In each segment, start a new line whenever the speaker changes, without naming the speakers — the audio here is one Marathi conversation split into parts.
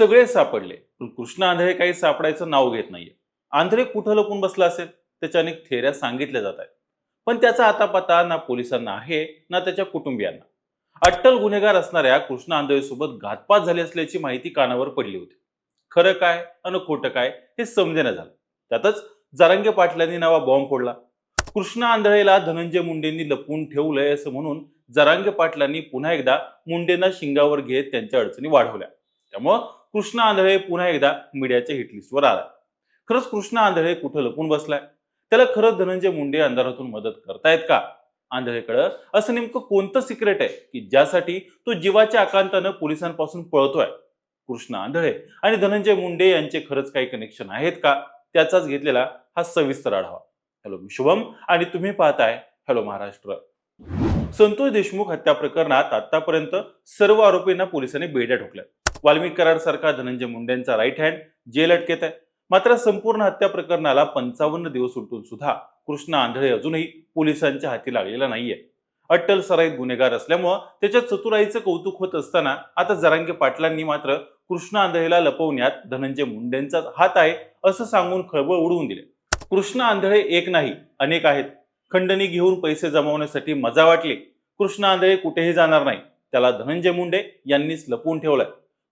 सगळे सापडले. पण कृष्ण आंधळे काही सापडायचं नाव घेत नाहीये. आंधळे कुठं लपून बसला असेल? त्याच्या अनेक थेऱ्या सांगितल्या जात आहेत. पण त्याचा आता पता ना पोलिसांना आहे ना त्याच्या कुटुंबियांना. अट्टल गुन्हेगार असणाऱ्या कृष्ण आंधळे सोबत घातपात झाली असल्याची माहिती कानावर पडली होती. खरं काय अन खोटं काय हे समजेनं झालं. त्यातच जारंगे पाटलांनी नवा बॉम्ब फोडला. कृष्ण आंधळेला धनंजय मुंडेंनी लपवून ठेवलंय असं म्हणून जरांगे पाटलांनी पुन्हा एकदा मुंडेंना शिंगावर घेत त्यांच्या अडचणी वाढवल्या. त्यामुळं कृष्ण आंधळे पुन्हा एकदा मीडियाच्या हिटलिस्टवर आला खरंच कृष्ण आंधळे कुठं लपून बसलाय? त्याला खरंच धनंजय मुंडे अंधारातून मदत करतायत का? आंधळेकडं असं नेमकं कोणतं सिक्रेट आहे की ज्यासाठी तो जीवाच्या आकांतानं पोलिसांपासून पळतोय? कृष्ण आंधळे आणि धनंजय मुंडे यांचे खरंच काही कनेक्शन आहेत का? त्याचाच घेतलेला हा सविस्तर आढावा. हॅलो मी शुभम आणि तुम्ही पाहताय हॅलो महाराष्ट्र. संतोष देशमुख हत्या प्रकरणात आतापर्यंत सर्व आरोपींना पोलिसांनी बेड्या ठोकल्या वाल्मिक कराड सारखा धनंजय मुंडेंचा राईट हँड जेल अटकेत आहे. मात्र संपूर्ण हत्या प्रकरणाला पंचावन्न दिवस उलटून सुद्धा कृष्ण आंधळे अजूनही पोलिसांच्या हाती लागलेला नाहीये. अट्टल सराईत गुन्हेगार असल्यामुळं त्याच्या चतुराईचं कौतुक होत असताना आता जरांगे पाटलांनी मात्र कृष्ण आंधळेला लपवण्यात धनंजय मुंडेंचा हात आहे असं सांगून खळबळ उडवून दिले. कृष्ण आंधळे एक नाही अनेक आहेत. खंडणी घेऊन पैसे जमवण्यासाठी मजा वाटली. कृष्ण आंधळे कुठेही जाणार नाही. त्याला धनंजय मुंडे यांनीच लपवून ठेवलंय.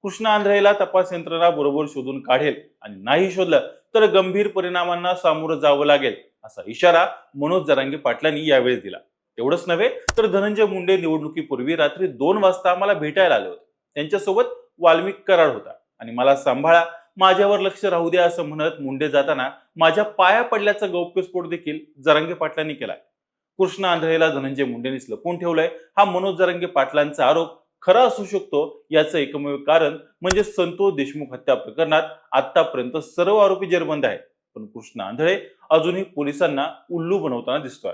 कृष्ण आंधळेला तपास यंत्रणा बरोबर शोधून काढेल आणि नाही शोधलं तर गंभीर परिणामांना सामोरं जावं लागेल असा इशारा मनोज जरांगे पाटलांनी यावेळी दिला. एवढंच नव्हे तर धनंजय मुंडे निवडणुकीपूर्वी रात्री दोन वाजता मला भेटायला आले होते. त्यांच्यासोबत वाल्मिक कराड होता. आणि मला सांभाळा माझ्यावर लक्ष राहू द्या असं म्हणत मुंडे जाताना माझ्या पाया पडल्याचा गौप्यस्फोट देखील जरांगे पाटलांनी केलाय. कृष्ण आंधळेला धनंजय मुंडेनीच लपवून ठेवलंय. हा मनोज जरांगे पाटलांचा आरोप खरा असू शकतो याचं एकमेव कारण म्हणजे संतोष देशमुख हत्या प्रकरणात आतापर्यंत सर्व आरोपी जेरबंद आहेत. पण कृष्ण आंधळे अजूनही पोलिसांना उल्लू बनवताना दिसतोय.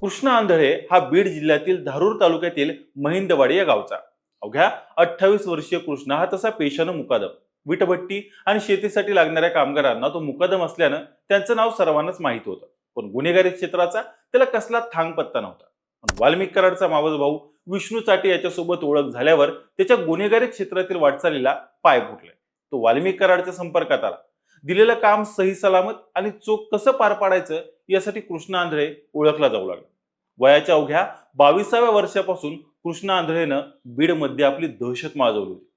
कृष्ण आंधळे हा बीड जिल्ह्यातील धारूर तालुक्यातील महिंदवाडी या गावचा. अवघ्या अठ्ठावीस वर्षीय कृष्ण हा तसा पेशानं मुकादम विटभट्टी आणि शेतीसाठी लागणाऱ्या कामगारांना तो मुकादम असल्यानं त्यांचं नाव सर्वांनाच माहीत होतं. पण गुन्हेगारी क्षेत्राचा त्याला कसला थांग पत्ता नव्हता. पण वाल्मिक कराडचा मावस भाऊ विष्णू चाटे याच्यासोबत ओळख झाल्यावर त्याच्या गुन्हेगारी क्षेत्रातील वाटचालीला पाय फुटले तो वाल्मिक कराडच्या संपर्कात आला. दिलेलं काम सही सलामत आणि चोख कसं पार पाडायचं यासाठी कृष्ण आंधळे ओळखला जाऊ लागला. वयाच्या अवघ्या बावीसाव्या वर्षापासून कृष्ण आंधळेनं बीडमध्ये आपली दहशत माजवली होती.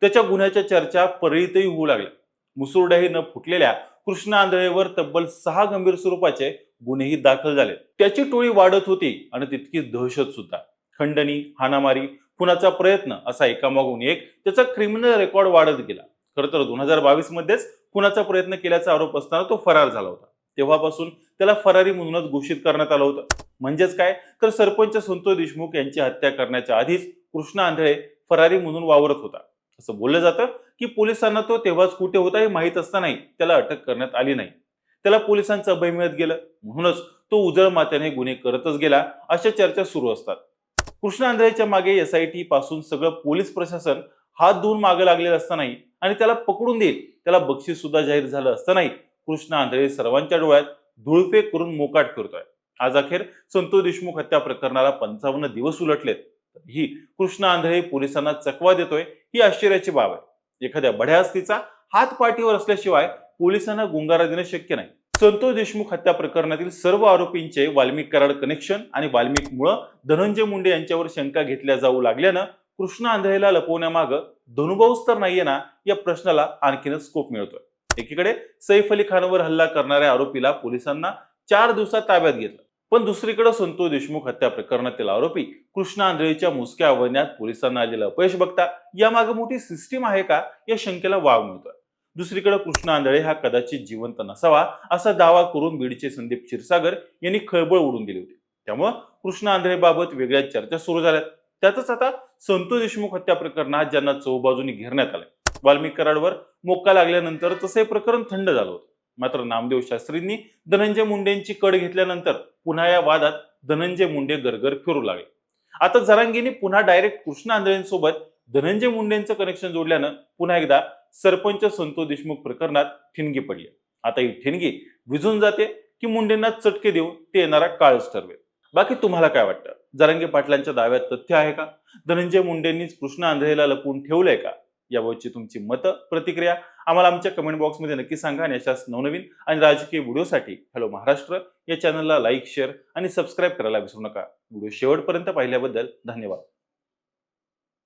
त्याच्या गुन्ह्याच्या चर्चा परळीतही होऊ लागल्या. मुसुर्ड्याही न फुटलेल्या कृष्ण आंधळेवर तब्बल सहा गंभीर स्वरूपाचे गुन्हेही दाखल झाले. त्याची टोळी वाढत होती आणि तितकीच दहशत सुद्धा. खंडणी हाणामारी खुनाचा प्रयत्न असा एकामागून एक त्याचा क्रिमिनल रेकॉर्ड वाढत गेला. खरं तर दोन हजार बावीस मध्येच खुनाचा प्रयत्न केल्याचा आरोप असताना तो फरार झाला होता. तेव्हापासून त्याला फरारी म्हणूनच घोषित करण्यात आलं होतं. म्हणजेच काय? तर सरपंच संतोष देशमुख यांची हत्या करण्याच्या आधीच कृष्ण आंधळे फरारी म्हणून वावरत होता. असं बोललं जातं की पोलिसांना तो तेव्हाच कुठे होता हे माहीत असतानाही त्याला अटक करण्यात आली नाही. त्याला पोलिसांचं अभय मिळत गेलं. म्हणूनच तो उजळ मात्याने गुन्हे करतच गेला. अशा चर्चा सुरू असतात. कृष्ण आंधळेच्या मागे एस आय टी पासून सगळं पोलीस प्रशासन हात धुवून मागे लागलेलं असतानाही आणि त्याला पकडून देईल. त्याला बक्षीस सुद्धा जाहीर झालं असतानाही कृष्ण आंधळे सर्वांच्या डोळ्यात धुळफेक करून मोकाट फिरतोय. आज अखेर संतोष देशमुख हत्या प्रकरणाला पंचावन्न दिवस उलटलेत. ही कृष्ण आंधळे पोलिसांना चकवा देतोय ही आश्चर्याची बाब आहे. एखाद्या बढ्या हस्तीचा हात पाठीवर असल्याशिवाय पोलिसांना गुंगारा देणं शक्य नाही. संतोष देशमुख हत्या प्रकरणातील सर्व आरोपींचे वाल्मिक कराड कनेक्शन आणि वाल्मिकमुळं धनंजय मुंडे यांच्यावर शंका घेतल्या जाऊ लागल्यानं कृष्ण आंधळेला लपवण्यामागं धनुभाऊच तर नाहीये ना या प्रश्नाला आणखीनच स्कोप मिळतोय. एकीकडे सैफ अली खानवर हल्ला करणाऱ्या आरोपीला पोलिसांना चार दिवसात ताब्यात घेतलं. पण दुसरीकडे संतोष देशमुख हत्या प्रकरणातील आरोपी कृष्ण आंधळेच्या मुसक्या आवडण्यात पोलिसांना आलेलं अपयश बघता यामागे मोठी सिस्टीम आहे का या शंकेला वाव मिळतोय. दुसरीकडे कृष्ण आंधळे हा कदाचित जिवंत नसावा असा दावा करून बीडचे संदीप क्षीरसागर यांनी खळबळ उडून दिली होती. त्यामुळं कृष्ण आंधळेबाबत वेगळ्या चर्चा सुरू झाल्यात. त्यातच आता संतोष देशमुख हत्या प्रकरणात ज्यांना चौबाजूनी घेरण्यात आलंय. वाल्मिक कराडवर मोक्का लागल्यानंतर तसे प्रकरण थंड झालं होतं. मात्र नामदेव शास्त्रींनी धनंजय मुंडेंची कड घेतल्यानंतर पुन्हा या वादात धनंजय मुंडे गरगर फिरू लागले. आता जरांगीने पुन्हा डायरेक्ट कृष्ण आंधळेंसोबत धनंजय मुंडेंचं कनेक्शन जोडल्यानं पुन्हा एकदा सरपंच संतोष देशमुख प्रकरणात ठिणगी पडली. आता ही ठिणगी विझून जाते की मुंडेंना चटके देऊन ते येणारा काळच ठरवेल? बाकी तुम्हाला काय वाटतं? जरांगे पाटलांच्या दाव्यात तथ्य आहे का? धनंजय मुंडेंनीच कृष्ण आंधळेला लपवून ठेवलंय का? याबाबतची तुमची मतं प्रतिक्रिया आम्हाला आमच्या कमेंट बॉक्समध्ये नक्की सांगा आणि अशाच नवनवीन आणि राजकीय व्हिडिओसाठी हॅलो महाराष्ट्र या चॅनलला लाईक शेअर आणि सबस्क्राईब करायला विसरू नका. व्हिडिओ शेवटपर्यंत पाहिल्याबद्दल धन्यवाद.